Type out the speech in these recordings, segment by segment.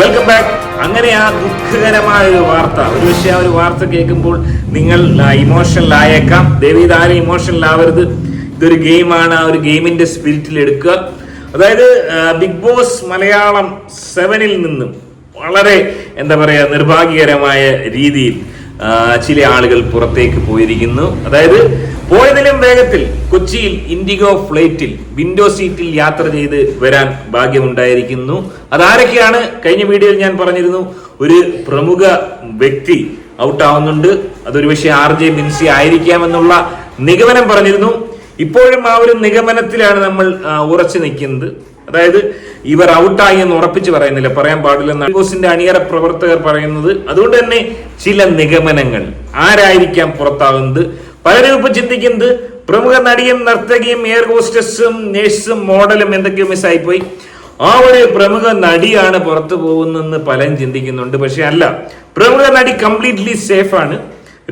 Welcome back അങ്ങനെ ആ ദുഃഖകരമായ ഒരു വാർത്ത. ഒരു പക്ഷേ ആ ഒരു വാർത്ത കേൾക്കുമ്പോൾ നിങ്ങൾ ഇമോഷണൽ ആയേക്കാം. ദേവി ആരും ഇമോഷണൽ ആവരുത്. ഇതൊരു ഗെയിമാണ് ആ ഒരു ഗെയിമിന്റെ സ്പിരിറ്റിൽ എടുക്കുക. അതായത് ബിഗ് ബോസ് മലയാളം സെവനിൽ നിന്നും വളരെ എന്താ പറയുക നിർഭാഗ്യകരമായ രീതിയിൽ ചില ആളുകൾ പുറത്തേക്ക് പോയിരിക്കുന്നു. അതായത് പോയതിലും വേഗത്തിൽ കൊച്ചിയിൽ ഇൻഡിഗോ ഫ്ലൈറ്റിൽ വിൻഡോ സീറ്റിൽ യാത്ര ചെയ്ത് വരാൻ ഭാഗ്യമുണ്ടായിരിക്കുന്നു. അതാരൊക്കെയാണ്? കഴിഞ്ഞ വീഡിയോയിൽ ഞാൻ പറഞ്ഞിരുന്നു ഒരു പ്രമുഖ വ്യക്തി ഔട്ട് ആവുന്നുണ്ട് അതൊരു പക്ഷേ ആർ ജെ മിൻസി ആയിരിക്കാമെന്നുള്ള നിഗമനം പറഞ്ഞിരുന്നു. ഇപ്പോഴും ആ ഒരു നിഗമനത്തിലാണ് നമ്മൾ ഉറച്ചു നിൽക്കുന്നത്. അതായത് ഇവർ ഔട്ടായി എന്ന് ഉറപ്പിച്ച് പറയുന്നില്ല പറയാൻ പാടില്ലെന്ന് ബോസിന്റെ അണിയറ പ്രവർത്തകർ പറയുന്നത്. അതുകൊണ്ട് തന്നെ ചില നിഗമനങ്ങൾ ആരായിരിക്കാം പുറത്താകുന്നത് പലരും ഇപ്പൊ ചിന്തിക്കുന്നത് പ്രമുഖ നടിയും നർത്തകിയും എയർ ഹോസ്റ്റസും നേഴ്സും മോഡലും എന്തൊക്കെയോ മിസ്സായിപ്പോയി ആ ഒരു പ്രമുഖ നടിയാണ് പുറത്തു പോകുന്നതെന്ന് പലരും ചിന്തിക്കുന്നുണ്ട്. പക്ഷെ അല്ല പ്രമുഖ നടി കംപ്ലീറ്റ്ലി സേഫ് ആണ്.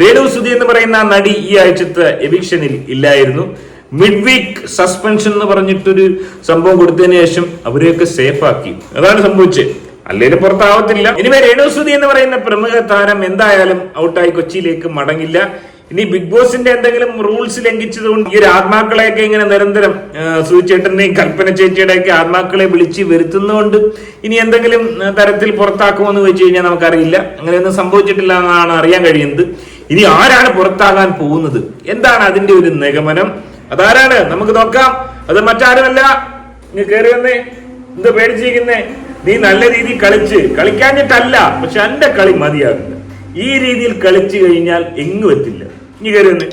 രേണു സുധി എന്ന് പറയുന്ന നടി ഈ ആഴ്ചത്തെ എവിക്ഷനിൽ ഇല്ലായിരുന്നു. മിഡ് വീക്ക് സസ്പെൻഷൻ എന്ന് പറഞ്ഞിട്ടൊരു സംഭവം കൊടുത്തതിന് ശേഷം അവരെയൊക്കെ സേഫ് ആക്കി. അതാണ് സംഭവിച്ചത്. അല്ലെങ്കിൽ പുറത്താവത്തില്ല. ഇനിമേ രേണു സുധി എന്ന് പറയുന്ന പ്രമുഖ താരം എന്തായാലും ഔട്ടായി കൊച്ചിയിലേക്ക് മടങ്ങില്ല. ഇനി ബിഗ് ബോസിന്റെ എന്തെങ്കിലും റൂൾസ് ലംഘിച്ചതുകൊണ്ട് ഈ ഒരു ആത്മാക്കളെയൊക്കെ ഇങ്ങനെ നിരന്തരം സൂചേട്ടനെയും കൽപ്പന ചേച്ചിയുടെയൊക്കെ ആത്മാക്കളെ വിളിച്ച് വരുത്തുന്നതുകൊണ്ട് ഇനി എന്തെങ്കിലും തരത്തിൽ പുറത്താക്കുമോ എന്ന് ചോദിച്ചു കഴിഞ്ഞാൽ നമുക്കറിയില്ല. അങ്ങനെയൊന്നും സംഭവിച്ചിട്ടില്ല എന്നാണ് അറിയാൻ കഴിയുന്നത്. ഇനി ആരാണ് പുറത്താകാൻ പോകുന്നത്? എന്താണ് അതിന്റെ ഒരു നിഗമനം? അതാരാണ്? നമുക്ക് നോക്കാം. അത് മറ്റാരുമല്ല. നീ കയറി വന്നേ. എന്ത് പേടിച്ചിരിക്കുന്നേ? നീ നല്ല രീതിയിൽ കളിച്ച്. കളിക്കാഞ്ഞിട്ടല്ല പക്ഷെ എന്റെ കളി മതിയാകുന്നു ഈ രീതിയിൽ കളിച്ചു കഴിഞ്ഞാൽ എങ്ങും എത്തില്ല. നീ കയറി വന്നേ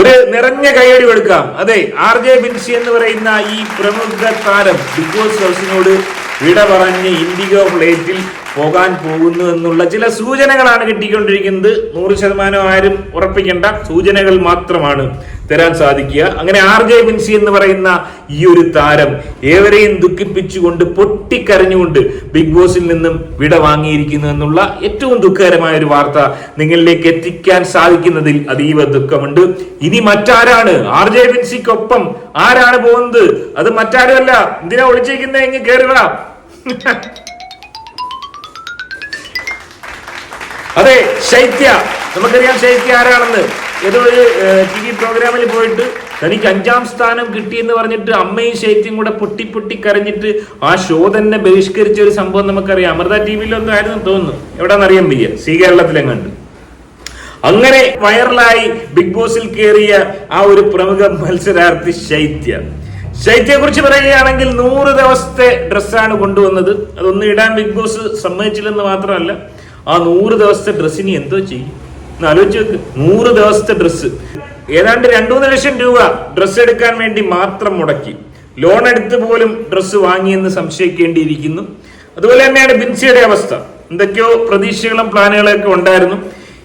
ഒരു നിറഞ്ഞ കൈയടി കൊടുക്കാം അതെ ആർ ജെ ബിൻസി എന്ന് പറയുന്ന ഈ പ്രമുഖ താരം ബിഗ് ബോസ് ഹൗസിനോട് വിട പറഞ്ഞ് ഇൻഡിഗോ ഫ്ലൈറ്റിൽ പോകാൻ പോകുന്നു എന്നുള്ള ചില സൂചനകളാണ് കിട്ടിക്കൊണ്ടിരിക്കുന്നത്. നൂറ് ശതമാനം ആരും ഉറപ്പിക്കേണ്ട സൂചനകൾ മാത്രമാണ്. തരാൻ സാധിക്കുക. അങ്ങനെ ആർ ജെ വിൻസി എന്ന് പറയുന്ന ഈ ഒരു താരം ഏവരെയും ദുഃഖിപ്പിച്ചുകൊണ്ട് പൊട്ടിക്കരഞ്ഞുകൊണ്ട് ബിഗ് ബോസിൽ നിന്നും വിട വാങ്ങിയിരിക്കുന്നു എന്നുള്ള ഏറ്റവും ദുഃഖകരമായ ഒരു വാർത്ത നിങ്ങളിലേക്ക് എത്തിക്കാൻ സാധിക്കുന്നതിൽ അതീവ ദുഃഖമുണ്ട്. ഇനി മറ്റാരാണ്? ആർ ജെ വിൻസിക്കൊപ്പം ആരാണ് പോകുന്നത്? അത് മറ്റാരുമല്ല. എന്തിനാ ഒളിച്ചിരിക്കുന്ന? എങ്ങ് കയറുക അതെ ശൈത്യ. നമുക്കറിയാം ശൈത്യ ആരാണെന്ന്. ഏതോ ഒരു ടി വി പ്രോഗ്രാമിൽ പോയിട്ട് തനിക്ക് അഞ്ചാം സ്ഥാനം കിട്ടി എന്ന് പറഞ്ഞിട്ട് അമ്മയും ശൈത്യം കൂടെ പൊട്ടി പൊട്ടി കരഞ്ഞിട്ട് ആ ഷോ തന്നെ ബഹിഷ്കരിച്ച ഒരു സംഭവം നമുക്കറിയാം. അമൃത ടി വിയിലൊന്നും ആയിരുന്നു തോന്നുന്നു. എവിടെന്നറിയാൻ വയ്യ. സി കേരളത്തിലെങ്ങാണ്ട്. അങ്ങനെ വൈറലായി ബിഗ് ബോസിൽ കയറിയ ആ ഒരു പ്രമുഖ മത്സരാർത്ഥി ശൈത്യ. ശൈത്യയെ കുറിച്ച് പറയുകയാണെങ്കിൽ നൂറ് ദിവസത്തെ ഡ്രസ്സാണ് കൊണ്ടുവന്നത്. അതൊന്നും ഇടാൻ ബിഗ് ബോസ് സമ്മതിച്ചില്ലെന്ന് മാത്രമല്ല ആ നൂറ് ദിവസത്തെ ഡ്രസ്സിന് എന്തോ ചെയ്യും? ആലോചിച്ച് നൂറ് ദിവസത്തെ ഡ്രസ്സ് ഏതാണ്ട് രണ്ടു മൂന്ന് ലക്ഷം രൂപ ഡ്രസ്സ് എടുക്കാൻ വേണ്ടി മാത്രം മുടക്കി. ലോൺ എടുത്ത് പോലും ഡ്രസ്സ് വാങ്ങിയെന്ന് സംശയിക്കേണ്ടിയിരിക്കുന്നു. അതുപോലെ തന്നെയാണ് ബിൻസിയുടെ അവസ്ഥ. എന്തൊക്കെയോ പ്രതീക്ഷകളും പ്ലാനുകളൊക്കെ ഉണ്ടായിരുന്നു.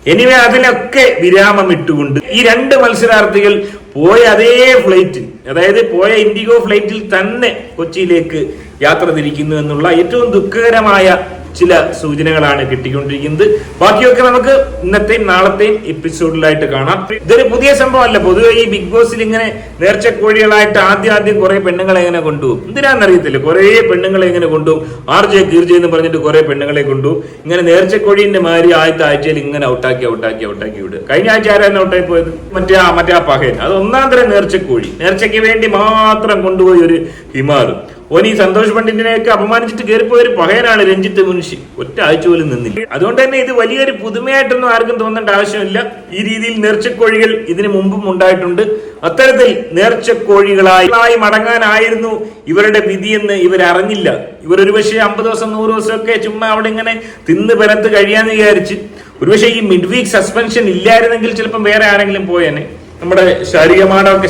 എനിവേ അതിനൊക്കെ വിരാമം ഇട്ടുകൊണ്ട് ഈ രണ്ട് മത്സരാർത്ഥികൾ പോയ അതേ ഫ്ലൈറ്റിൽ അതായത് പോയ ഇൻഡിഗോ ഫ്ലൈറ്റിൽ തന്നെ കൊച്ചിയിലേക്ക് യാത്ര തിരിക്കുന്നു എന്നുള്ള ഏറ്റവും ദുഃഖകരമായ ചില സൂചനകളാണ് കിട്ടിക്കൊണ്ടിരിക്കുന്നത്. ബാക്കിയൊക്കെ നമുക്ക് ഇന്നത്തെയും നാളത്തെയും എപ്പിസോഡിലായിട്ട് കാണാം. ഇതൊരു പുതിയ അല്ല പൊതുവെ ഈ ബിഗ് ബോസിൽ ഇങ്ങനെ നേർച്ചക്കോഴികളായിട്ട് ആദ്യം ആദ്യം കുറെ പെണ്ണുങ്ങളെ എങ്ങനെ കൊണ്ടുപോകും? എന്തിനാണെന്നറിയത്തില്ല കുറെ പെണ്ണുങ്ങളെ എങ്ങനെ കൊണ്ടുപോകും? ആർ ജെ കീർജെ എന്ന് പറഞ്ഞിട്ട് കുറെ പെണ്ണുങ്ങളെ കൊണ്ടുപോകും. ഇങ്ങനെ നേർച്ചക്കോഴീന്റെ മാതിരി ആദ്യത്തെ ആഴ്ചയിൽ ഇങ്ങനെ ഔട്ടാക്കി ഔട്ടാക്കി ഔട്ടാക്കി വിടുക. കഴിഞ്ഞ ആഴ്ച ആരായിരുന്നു ഔട്ടായി പോയത്? മറ്റേ മറ്റേ ആ പകയൻ അത് ഒന്നാം തരം നേർച്ചക്കോഴി. നേർച്ചയ്ക്ക് വേണ്ടി മാത്രം കൊണ്ടുപോയി ഒരു ഹിമാറ് ഓൻ ഈ സന്തോഷ് പണ്ഡിറ്റിനെയൊക്കെ അപമാനിച്ചിട്ട് കയറിപ്പോയ ഒരു പകയനാണ് രഞ്ജിത്ത് മുൻഷി. ഒറ്റ ആഴ്ച പോലും നിന്നില്ല. അതുകൊണ്ട് തന്നെ ഇത് വലിയൊരു പുതുമയായിട്ടൊന്നും ആർക്കും തോന്നേണ്ട ആവശ്യമില്ല. ഈ രീതിയിൽ നേർച്ചക്കോഴികൾ ഇതിനു മുമ്പും ഉണ്ടായിട്ടുണ്ട്. അത്തരത്തിൽ നേർച്ചക്കോഴികളായി മടങ്ങാനായിരുന്നു ഇവരുടെ വിധിയെന്ന് ഇവരറിഞ്ഞില്ല. ഇവർ ഒരുപക്ഷെ അമ്പത് ദിവസം നൂറ് ദിവസമൊക്കെ ചുമ്മാ അവിടെ ഇങ്ങനെ തിന്ന് പരത്ത് കഴിയാന്ന് വിചാരിച്ച്. ഒരുപക്ഷെ ഈ മിഡ് വീക്ക് സസ്പെൻഷൻ ഇല്ലായിരുന്നെങ്കിൽ ചിലപ്പം വേറെ ആരെങ്കിലും പോയേനെ. നമ്മുടെ ശാരീരിക മാടമൊക്കെ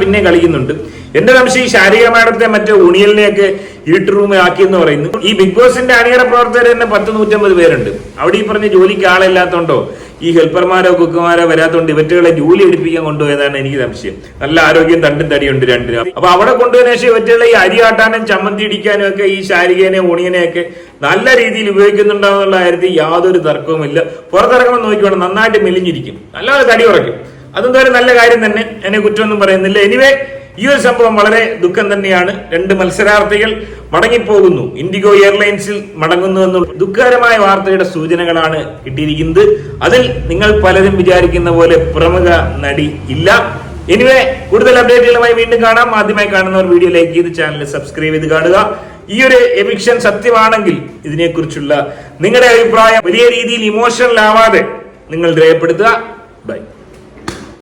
പിന്നെ കളിക്കുന്നുണ്ട്. എന്റെ സംശയം ഈ ശാരീരിക മാഡത്തെ മറ്റേ ഉണിയലിനെയൊക്കെ ഇരുട്ട് റൂമിൽ ആക്കിയെന്ന് പറയുന്നു ഈ ബിഗ് ബോസിന്റെ അണിയറ പ്രവർത്തകർ തന്നെ പത്ത് നൂറ്റമ്പത് പേരുണ്ട്. അവിടെ ഈ പറഞ്ഞ ജോലിക്ക് ആളില്ലാത്തോണ്ടോ ഈ ഹെൽപ്പർമാരോ കുക്കുമാരോ വരാത്തോണ്ട് ഇവറ്റുകളെ ജോലി എടുപ്പിക്കാൻ കൊണ്ടുപോയതാണ് എനിക്ക് സംശയം. നല്ല ആരോഗ്യം തണ്ടും തടിയുണ്ട് രണ്ടിനും. അപ്പൊ അവിടെ കൊണ്ടുപോയതിനു ശേഷം ഇവറ്റുകളെ ഈ അരി ആട്ടാനും ചമ്മന്തി ഇടിക്കാനും ഒക്കെ ഈ ശാരികനെ ഒക്കെ നല്ല രീതിയിൽ ഉപയോഗിക്കുന്നുണ്ടാവുന്നുള്ള കാര്യത്തിൽ യാതൊരു തർക്കവുമില്ല പുറത്തിറങ്ങുമ്പോൾ നോക്കിക്കോണം നന്നായിട്ട് മെലിഞ്ഞിരിക്കും. നല്ലപോലെ തടി ഉറക്കും അതെന്തോ ഒരു നല്ല കാര്യം തന്നെ. എന്നെ കുറ്റമൊന്നും പറയുന്നില്ല. എനിവേ ഈ ഒരു സംഭവം വളരെ ദുഃഖം തന്നെയാണ്. രണ്ട് മത്സരാർത്ഥികൾ മടങ്ങിപ്പോകുന്നു. ഇൻഡിഗോ എയർലൈൻസിൽ മടങ്ങുന്നു എന്നുള്ള ദുഃഖകരമായ വാർത്തയുടെ സൂചനകളാണ് കിട്ടിയിരിക്കുന്നത്. അതിൽ നിങ്ങൾ പലരും വിചാരിക്കുന്ന പോലെ പ്രമുഖ നടി ഇല്ല. എനിവേ കൂടുതൽ അപ്ഡേറ്റുകളുമായി വീണ്ടും കാണാം. ആദ്യമായി കാണുന്നവർ വീഡിയോ ലൈക്ക് ചെയ്ത് ചാനൽ സബ്സ്ക്രൈബ് ചെയ്ത് കാണുക. ഈ ഒരു എവിക്ഷൻ സത്യമാണെങ്കിൽ ഇതിനെക്കുറിച്ചുള്ള നിങ്ങളുടെ അഭിപ്രായം വലിയ രീതിയിൽ ഇമോഷണൽ ആവാതെ നിങ്ങൾ രേഖപ്പെടുത്തുക. ബൈ.